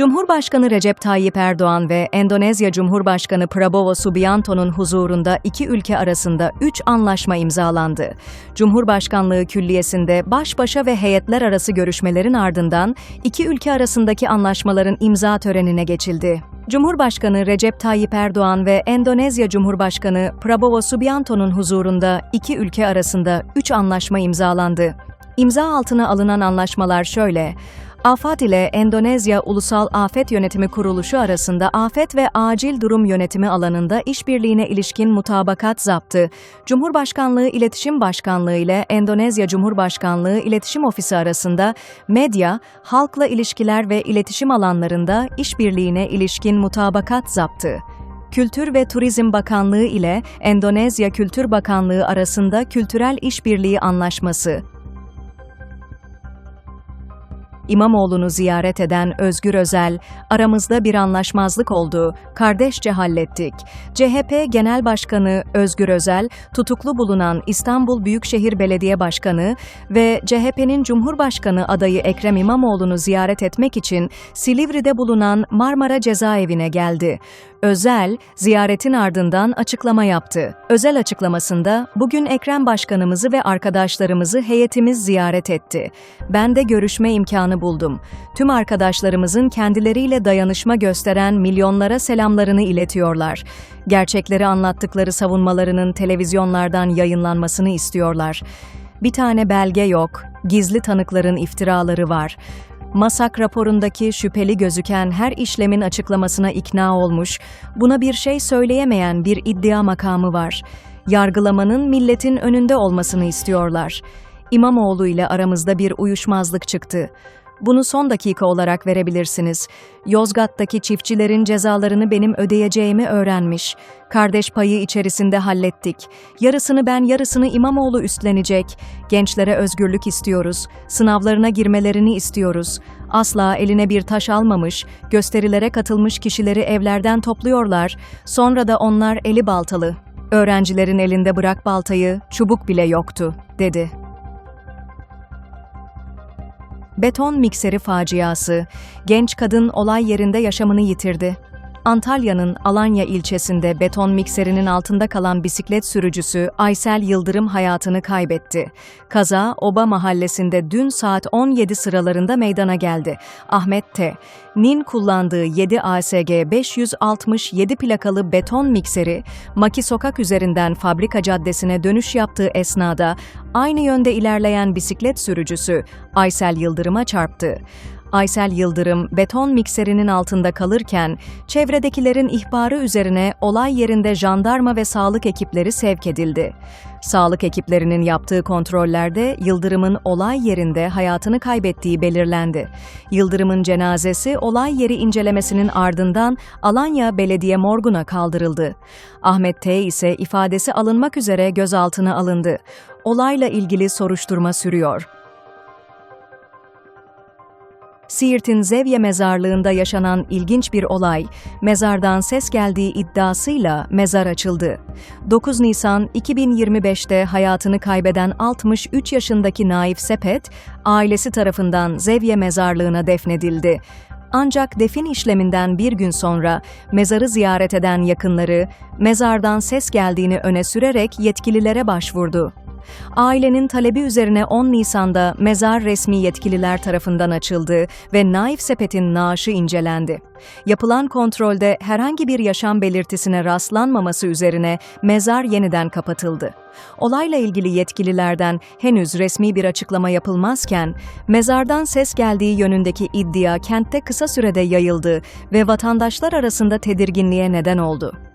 Cumhurbaşkanı Recep Tayyip Erdoğan ve Endonezya Cumhurbaşkanı Prabowo Subianto'nun huzurunda iki ülke arasında üç anlaşma imzalandı. Cumhurbaşkanlığı Külliyesi'nde baş başa ve heyetler arası görüşmelerin ardından iki ülke arasındaki anlaşmaların imza törenine geçildi. Cumhurbaşkanı Recep Tayyip Erdoğan ve Endonezya Cumhurbaşkanı Prabowo Subianto'nun huzurunda iki ülke arasında üç anlaşma imzalandı. İmza altına alınan anlaşmalar şöyle. AFAD ile Endonezya Ulusal Afet Yönetimi Kuruluşu arasında afet ve acil durum yönetimi alanında işbirliğine ilişkin mutabakat zaptı, Cumhurbaşkanlığı İletişim Başkanlığı ile Endonezya Cumhurbaşkanlığı İletişim Ofisi arasında medya, halkla ilişkiler ve iletişim alanlarında işbirliğine ilişkin mutabakat zaptı. Kültür ve Turizm Bakanlığı ile Endonezya Kültür Bakanlığı arasında kültürel işbirliği anlaşması, İmamoğlu'nu ziyaret eden Özgür Özel, aramızda bir anlaşmazlık oldu, kardeşçe hallettik. CHP Genel Başkanı Özgür Özel, tutuklu bulunan İstanbul Büyükşehir Belediye Başkanı ve CHP'nin Cumhurbaşkanı adayı Ekrem İmamoğlu'nu ziyaret etmek için Silivri'de bulunan Marmara Cezaevine geldi. Özel, ziyaretin ardından açıklama yaptı. Özel açıklamasında, bugün Ekrem Başkanımızı ve arkadaşlarımızı heyetimiz ziyaret etti. Ben de görüşme imkanı buldum. Tüm arkadaşlarımızın kendileriyle dayanışma gösteren milyonlara selamlarını iletiyorlar. Gerçekleri anlattıkları savunmalarının televizyonlardan yayınlanmasını istiyorlar. Bir tane belge yok, gizli tanıkların iftiraları var. Masak raporundaki şüpheli gözüken her işlemin açıklamasına ikna olmuş, buna bir şey söyleyemeyen bir iddia makamı var. Yargılamanın milletin önünde olmasını istiyorlar. İmamoğlu ile aramızda bir uyuşmazlık çıktı. Bunu son dakika olarak verebilirsiniz. Yozgat'taki çiftçilerin cezalarını benim ödeyeceğimi öğrenmiş. Kardeş payı içerisinde hallettik. Yarısını ben, yarısını İmamoğlu üstlenecek. Gençlere özgürlük istiyoruz. Sınavlarına girmelerini istiyoruz. Asla eline bir taş almamış, gösterilere katılmış kişileri evlerden topluyorlar. Sonra da onlar eli baltalı. Öğrencilerin elinde bırak baltayı, çubuk bile yoktu, dedi. Beton mikseri faciası. Genç kadın olay yerinde yaşamını yitirdi. Antalya'nın Alanya ilçesinde beton mikserinin altında kalan bisiklet sürücüsü Aysel Yıldırım hayatını kaybetti. Kaza Oba mahallesinde dün saat 17 sıralarında meydana geldi. Ahmet T. Nin kullandığı 7 ASG 567 plakalı beton mikseri Maki Sokak üzerinden fabrika caddesine dönüş yaptığı esnada aynı yönde ilerleyen bisiklet sürücüsü Aysel Yıldırım'a çarptı. Aysel Yıldırım beton mikserinin altında kalırken çevredekilerin ihbarı üzerine olay yerinde jandarma ve sağlık ekipleri sevk edildi. Sağlık ekiplerinin yaptığı kontrollerde Yıldırım'ın olay yerinde hayatını kaybettiği belirlendi. Yıldırım'ın cenazesi olay yeri incelemesinin ardından Alanya Belediye Morgu'na kaldırıldı. Ahmet T ise ifadesi alınmak üzere gözaltına alındı. Olayla ilgili soruşturma sürüyor. Siirt'in Zevye mezarlığında yaşanan ilginç bir olay, mezardan ses geldiği iddiasıyla mezar açıldı. 9 Nisan 2025'te hayatını kaybeden 63 yaşındaki Naif Sepet, ailesi tarafından Zevye mezarlığına defnedildi. Ancak defin işleminden bir gün sonra mezarı ziyaret eden yakınları mezardan ses geldiğini öne sürerek yetkililere başvurdu. Ailenin talebi üzerine 10 Nisan'da mezar resmi yetkililer tarafından açıldı ve Naif Sepet'in naaşı incelendi. Yapılan kontrolde herhangi bir yaşam belirtisine rastlanmaması üzerine mezar yeniden kapatıldı. Olayla ilgili yetkililerden henüz resmi bir açıklama yapılmazken, mezardan ses geldiği yönündeki iddia kentte kısa sürede yayıldı ve vatandaşlar arasında tedirginliğe neden oldu.